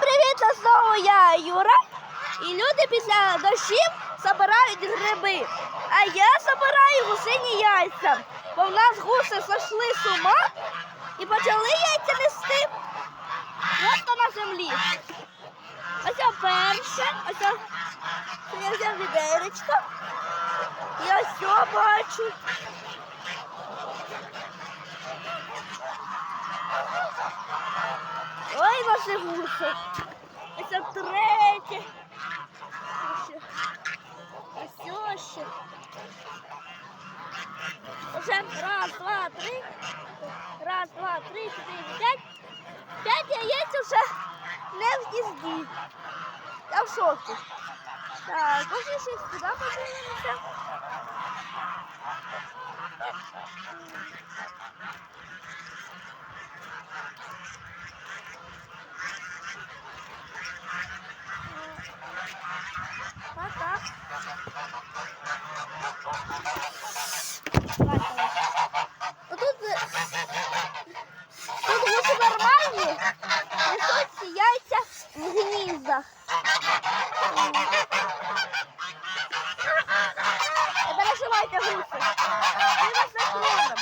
привіт! Це знову я Юра. І люди після дощів збирають гриби. А я збираю гусині яйця. Бо в нас гуси сошли з ума і почали яйця нести просто на землі. Ось перше, ось я взяв відеречко. І ось бачу. Ой, ваші гуси. Ось це третє. Ось ще. Ось ще. Уже раз, два, три. Раз, два, три, чотири, п'ять. П'ять яєць уже не в гнізді. Я в шокі. Так, ось ще сюди подивимося. несуть яйця в гніздах. Не переживайте гуси. Ми вас закриємо.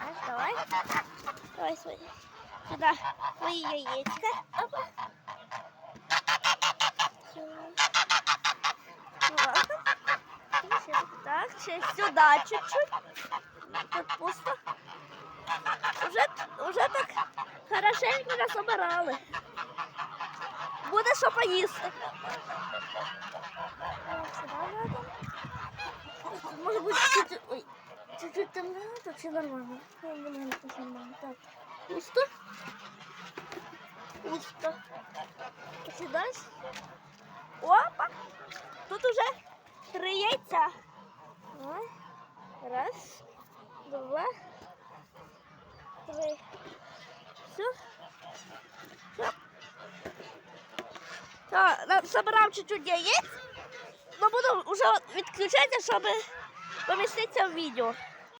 Аж давай. Давай свої. Сюди твої яєчка. Опа. Так, ще сюди чуть-чуть. Тут пусто. Уже, уже так хорошенько насобирали. Буде що поїсти. Може бути чуть-чуть. Ой. Чуть-чуть темновато чи нормально? Ну, нормально. Так. Пусто. Пусто. Сюди. Опа. Тут уже три яйця. Давай. Раз, два, три. Все. Все. Так, собрав чуть-чуть яєць. але буду вже відключати, щоб поміститися в відео.